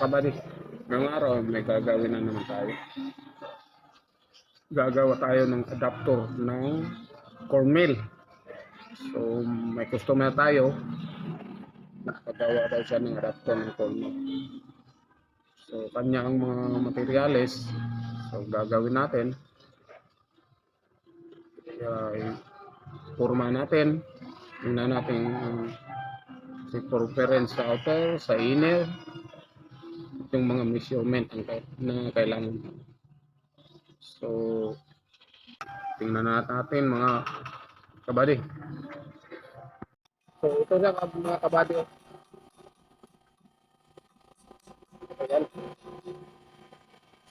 kabady, ngayong araw may gagawin na naman tayo. Gagawa tayo ng adapter ng cornmeal. So may customer tayo, nakagawa daw siya ng adapter ng cornmeal. So kanya ang mga materyales, so gagawin natin. Kaya forma natin, tingnan natin ang si preference sa outer, sa inner, yung mga measurement ang na kailangan. So, tingnan natin mga kabady. So, ito na mga kabady. oh. Ayan.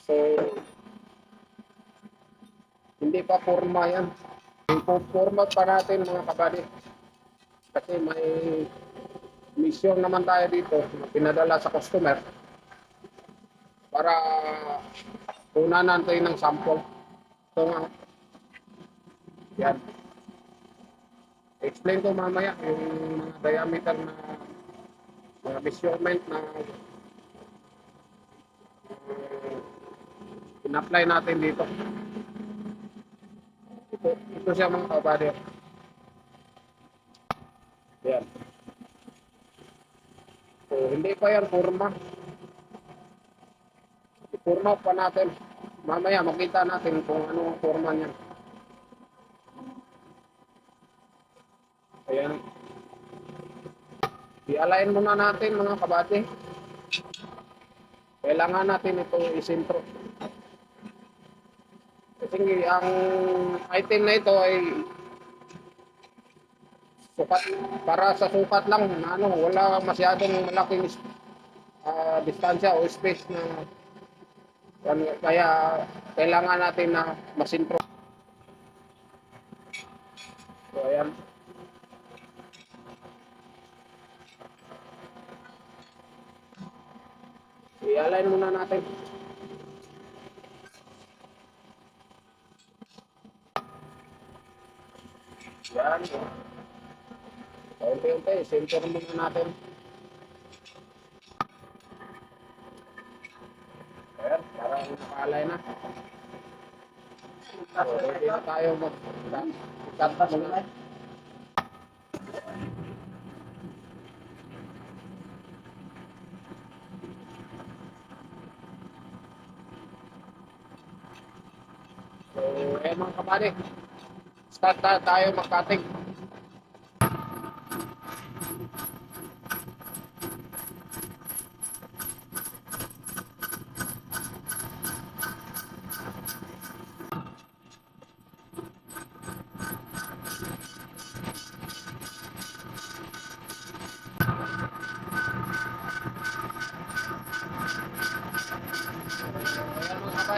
So, hindi pa forma yan. Ipo-format pa natin mga kabady. Kasi may mission naman tayo dito na pinadala sa customer para una natin ng sample. Ito nga. Yan. Explain ko mamaya yung mga diameter na mga measurement na uh, in-apply natin dito. Ito, ito siya mga kabady. Yan. So, hindi pa yan forma. Forma pa natin. Mamaya makita natin kung ano ang forma niya. Ayan. I-align muna natin mga kabate. Kailangan natin ito isintro. Kasi ang item na ito ay sukat para sa sukat lang ano wala masyadong malaking ah, distansya o space na kaya kailangan natin na masintro so ayan. I-align muna natin. Yan Unti-unti, center muna natin. Ayan, parang nakaalay na. So, ready na tayo mag-cut muna. So, eh mga kapatid, start na tayo mag-cutting.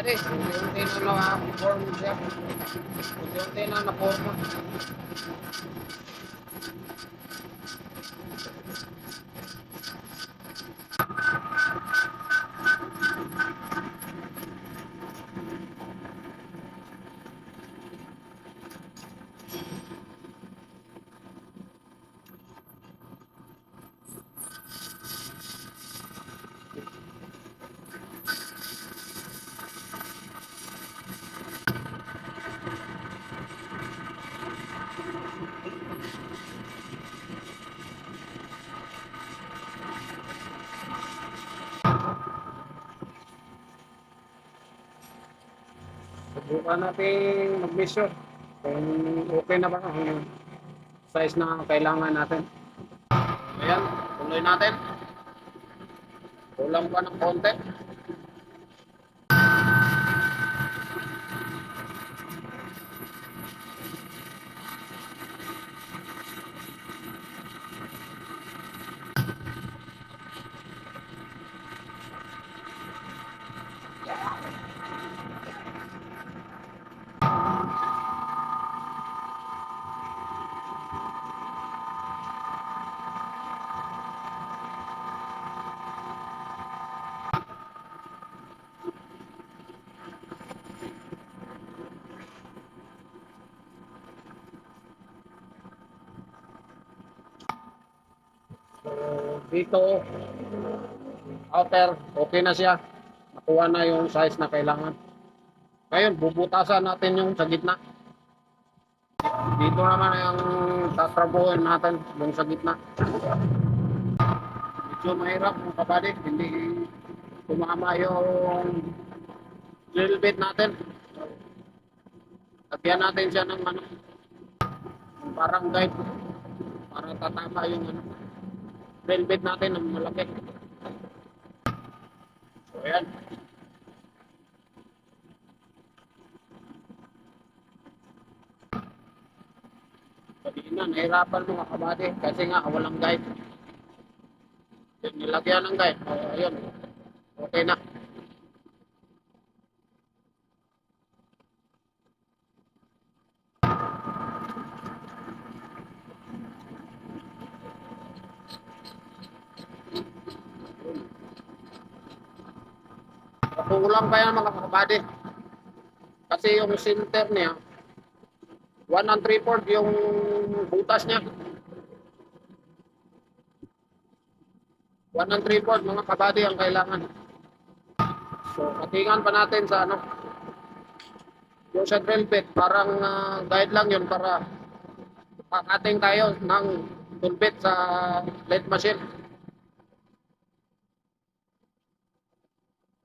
Kapatid, unti-unti na na-form siya. Unti-unti na na-forma. Subukan natin mag-measure kung okay na ba ang size na kailangan natin. Ayan, tuloy natin. Kulang pa ng konti. Dito, outer, okay na siya. Nakuha na yung size na kailangan. Ngayon, bubutasan natin yung sa gitna. Dito naman yung tatrabuhin natin yung sa gitna. Medyo mahirap mga kabady. Hindi tumama yung drill bit natin. Lagyan natin siya ng ano, parang guide para tatama yung ano, bit natin ng malaki. So, ayan. Kanina, nahirapan mga kabady kasi nga walang guide. Yung nilagyan ng guide, oh, ayun, okay na. Kulang pa yan mga kabady. Kasi yung center niya, 1 and 3 fourth yung butas niya. 1 and 3 fourth mga kabady ang kailangan. So, patingan pa natin sa ano, yung sa drill bit, parang ah, guide lang yun para kakating tayo ng tool bit sa lead machine.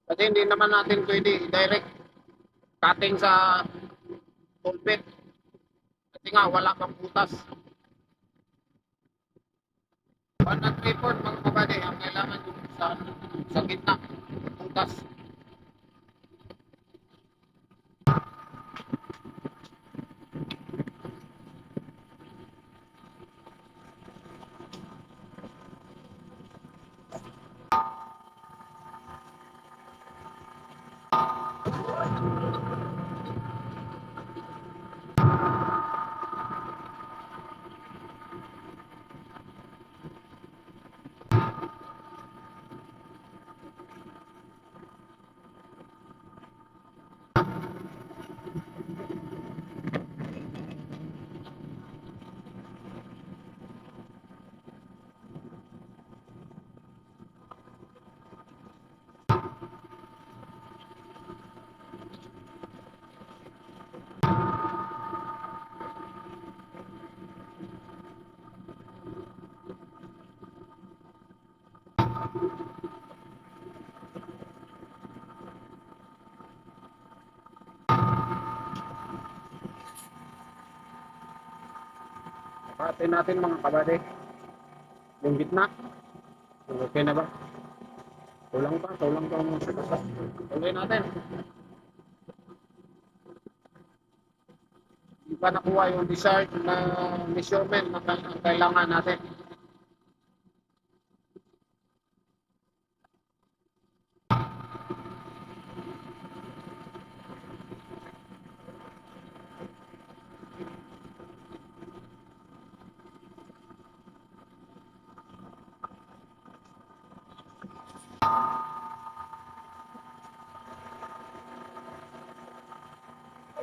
Kasi hindi naman natin pwede direct cutting sa bit. Kasi nga, wala pang butas. 1 and 3 fourth mga kabady, ang kailangan yung sa, sa gitna, butas. Obrigado. Pati natin mga kabady. Yung gitna. Okay na ba? Kulang pa, kulang pa mga sabasa. Tuloy natin. Hindi pa nakuha yung desired na measurement na kailangan natin.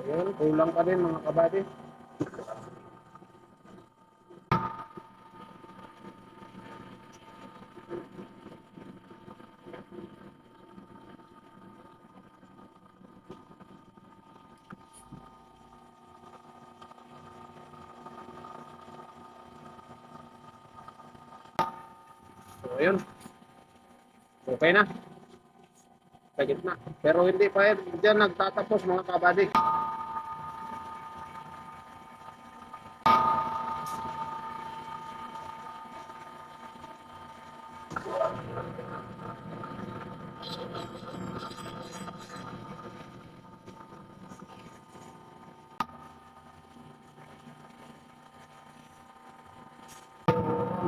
Ayun, kulang pa din mga kabady. So, ayun. Okay na. Sa gitna. Pero hindi pa yan. Diyan nagtatapos mga kabady.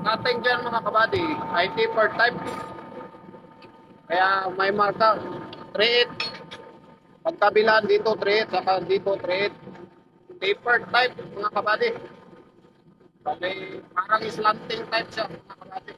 Cutting dyan mga kabady, ay taper type. Kaya may marka 3 Pagkabilan dito 3 saka dito 3 Taper type mga kabady. Bali, parang slanting type siya mga kabady.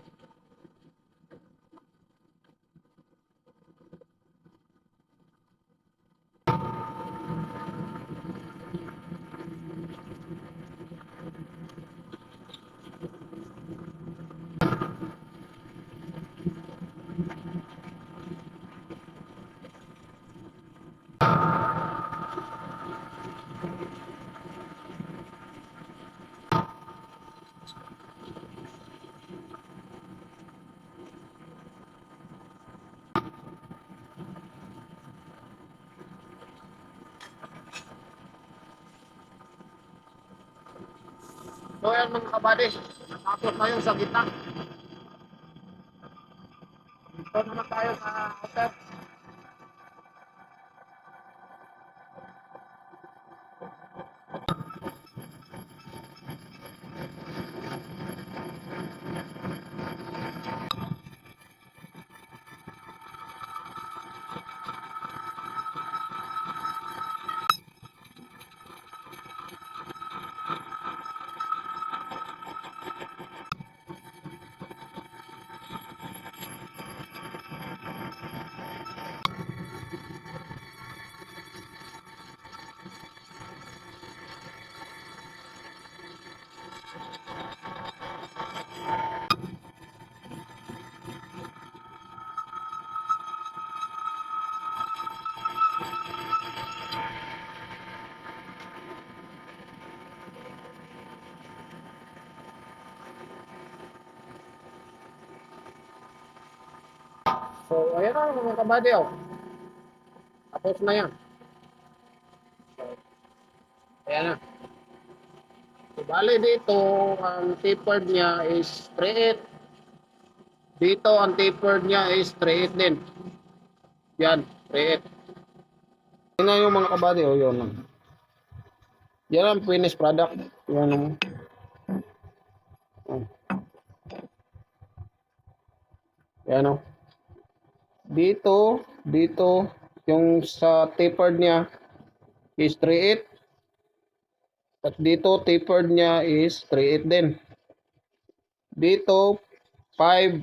So yan mga kabady, natapos na yung sa gitna. Dito naman tayo sa outer. So ayan na mga kabady oh. Tapos na yan. So, ayan na. So, bali dito, ang tapered niya is 3.8. Dito, ang tapered niya is 3.8 din. Yan, 3.8. Yan na yung mga kabady, oh, yun. lang. Yan ang finished product. Yan ang... Oh. Yan oh. Dito, dito, yung sa tapered niya is 3.8. At dito, tapered niya is 3.8 din. Dito, 5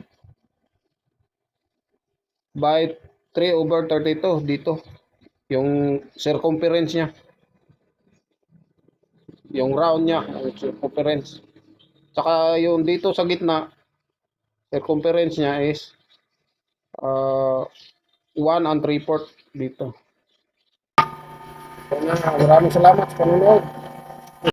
by 3 over 32 dito. Yung circumference niya. Yung round niya, yung circumference. Saka yung dito sa gitna, circumference niya is uh, 1 and 3 port dito. So, maraming salamat sa panonood.